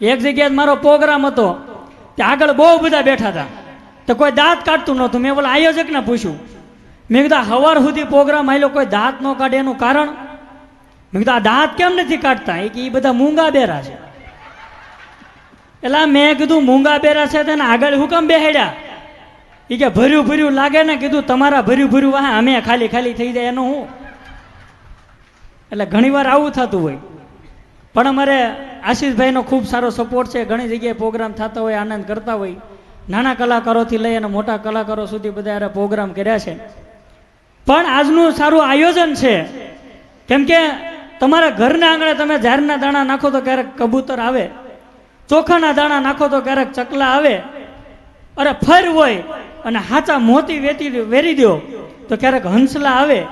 એક જગ્યાએ મારો પ્રોગ્રામ હતો ત્યાં આગળ બહુ બધા બેઠા હતા. તો કોઈ દાંત કાઢતું નહોતું. મેં બોલા, આયોજકને પૂછ્યું. મેં કીધું હવાર સુધી પ્રોગ્રામ આવેલો કોઈ દાંત ન કાઢે એનું કારણ? મેં કીધું, આ દાંત કેમ નથી કાઢતા? એ કે એ બધા મૂંગા બેરા છે. એટલે મેં કીધું મૂંગા બેરા છે તેને આગળ હુકમ કેમ બેહેડ્યા? એ કે, ભર્યું ભર્યું લાગે ને? કીધું, તમારા ભર્યું ભર્યું વાહ, અમે ખાલી ખાલી થઈ જાય એનું હું. એટલે ઘણીવાર આવું થતું હોય. પણ અમારે આશીષભાઈનો ખૂબ સારો સપોર્ટ છે. ઘણી જગ્યાએ પ્રોગ્રામ થતા હોય, આનંદ કરતા હોય. નાના કલાકારોથી લઈ અને મોટા કલાકારો સુધી બધા હારે પ્રોગ્રામ કર્યા છે. પણ આજનું સારું આયોજન છે. કેમ કે તમારા ઘરના આંગણે તમે ઝારના દાણા નાખો તો ક્યારેક કબૂતર આવે. ચોખાના દાણા નાખો તો ક્યારેક ચકલા આવે. અરે ફર હોય અને હાચા મોતી વેતી વેરી દો તો ક્યારેક હંસલા આવે.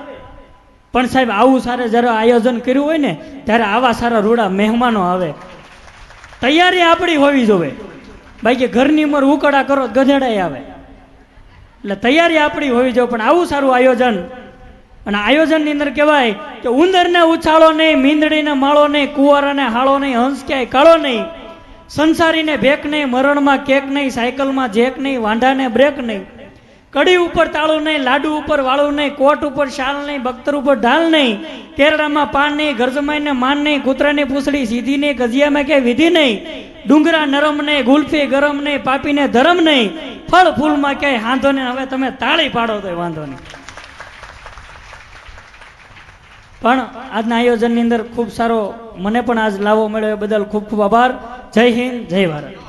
પણ સાહેબ, આવું સારે જ્યારે આયોજન કર્યું હોય ને, ત્યારે આવા સારા રૂડા મહેમાનો આવે. તૈયારી આપણી હોવી જોવે બાકી ઘરની ઉંમર ઉકળા કરો ગધેડાય આવે. એટલે તૈયારી આપણી હોવી જોઈએ, પણ આવું સારું આયોજન, અને આયોજનની અંદર કહેવાય કે ઉંદરને ઉછાળો નહીં, મીંદડીને માળો નહીં, કુંવરાને હાળો નહીં, હંસ ક્યાંય કાળો નહીં. સંસારીને ભેક નહીં, મરણમાં કેક નહીં, સાયકલમાં જેક નહીં, વાંઢાને બ્રેક નહીં. કડી ઉપર તાળું નહીં, લાડુ ઉપર વાળું નહીં, કોટ ઉપર શાલ નહીં બખ્તર ઉપર ઢાલ નહીં કેરડામાં પાન નહીં ગરજમાઈને માન નહીં કૂતરાની પૂછડી, સીધી નહીં, ગજિયામાં કે વિધિ નહીં, ડુંગરા નરમ નહીં, ગુલ્ફી ગરમ નહીં પાપીને ધરમ નહીં, ફળ ફૂલમાં ક્યાંય હાંધો નહીં, હવે તમે તાળી પાડો તો વાંધો નહીં. પણ આજના આયોજનની અંદર ખૂબ સારો મને પણ આજ લાવો મળ્યો, એ બદલ ખૂબ ખૂબ આભાર. જય હિન્દ, જય ભારત.